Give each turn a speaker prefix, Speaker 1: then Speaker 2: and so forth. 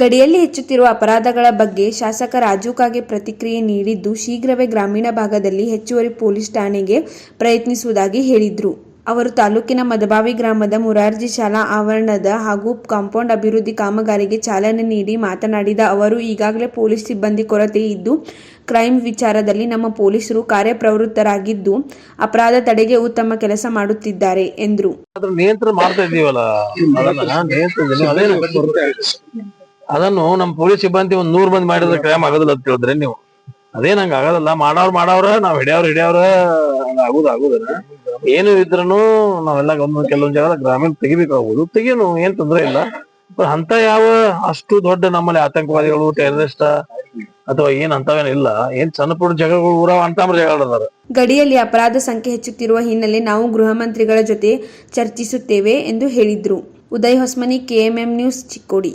Speaker 1: ಗಡಿಯಲ್ಲಿ ಹೆಚ್ಚುತ್ತಿರುವ ಅಪರಾಧಗಳ ಬಗ್ಗೆ ಶಾಸಕ ರಾಜು ಕಾಗೆ ಪ್ರತಿಕ್ರಿಯೆ ನೀಡಿದ್ದು ಶೀಘ್ರವೇ ಗ್ರಾಮೀಣ ಭಾಗದಲ್ಲಿ ಹೆಚ್ಚುವರಿ ಪೊಲೀಸ್ ಠಾಣೆಗೆ ಪ್ರಯತ್ನಿಸುವುದಾಗಿ ಹೇಳಿದ್ರು. ಅವರು ತಾಲೂಕಿನ ಮದಬಾವಿ ಗ್ರಾಮದ ಮುರಾರ್ಜಿ ಶಾಲಾ ಆವರಣದ ಹಾಗೂ ಕಾಂಪೌಂಡ್ ಅಭಿವೃದ್ಧಿ ಕಾಮಗಾರಿಗೆ ಚಾಲನೆ ನೀಡಿ ಮಾತನಾಡಿದ ಅವರು ಈಗಾಗಲೇ ಪೊಲೀಸ್ ಸಿಬ್ಬಂದಿ ಕೊರತೆ ಇದ್ದು ಕ್ರೈಮ್ ವಿಚಾರದಲ್ಲಿ ನಮ್ಮ ಪೊಲೀಸರು ಕಾರ್ಯಪ್ರವೃತ್ತರಾಗಿದ್ದು ಅಪರಾಧ ತಡೆಗೆ ಉತ್ತಮ ಕೆಲಸ ಮಾಡುತ್ತಿದ್ದಾರೆ ಎಂದರು.
Speaker 2: ಅದನ್ನ ನಮ್ಮ ಪೊಲೀಸ್ ಸಿಬ್ಬಂದಿ ಒಂದ್ ನೂರ್ ಮಂದಿ ಮಾಡಿದ್ರೆ ಕ್ರೈಮ್ ಆಗೋದಿಲ್ಲ ಅಂತ ಹೇಳಿದ್ರೆ ನೀವು. ಅದೇನ್ ಹಂಗ ಆಗೋದಲ್ಲ, ಮಾಡೋರ್ ಮಾಡವ್ರ ನಾವ್ ಹಿಡಿಯವ್ರ ಹಿಡಿಯವ್ರ ಆಗುದ ಆಗುದನ ಏನು ಇದ್ರೂ ನಾವೆಲ್ಲ ಗಮನ ಕೆಲವೊಂದ್ ಜಾಗ ಗ್ರಾಮೀಣ ತೆಗಿಬೇಕಾಗ್ಬೋದು. ತೆಗೀನು ಏನ್ ತೊಂದ್ರೆ ಇಲ್ಲ. ಅಂತ ಯಾವ ಅಷ್ಟು ದೊಡ್ಡ ನಮ್ಮಲ್ಲಿ ಆತಂಕವಾದಿಗಳು, ಟೆರರಿಸ್ಟ್ ಅಥವಾ ಏನ್ ಅಂತವೇನು ಇಲ್ಲ. ಏನ್ ಸಣ್ಣ ಪುಟ್ಟ ಜಗಗಳು ಊರಾವ ಅಂತ ಜಗಳ
Speaker 1: ಗಡಿಯಲ್ಲಿ ಅಪರಾಧ ಸಂಖ್ಯೆ ಹೆಚ್ಚುತ್ತಿರುವ ಹಿನ್ನೆಲೆ ನಾವು ಗೃಹ ಮಂತ್ರಿಗಳ ಜೊತೆ ಚರ್ಚಿಸುತ್ತೇವೆ ಎಂದು ಹೇಳಿದ್ರು. Uday Hosmani KMM news Chikkodi.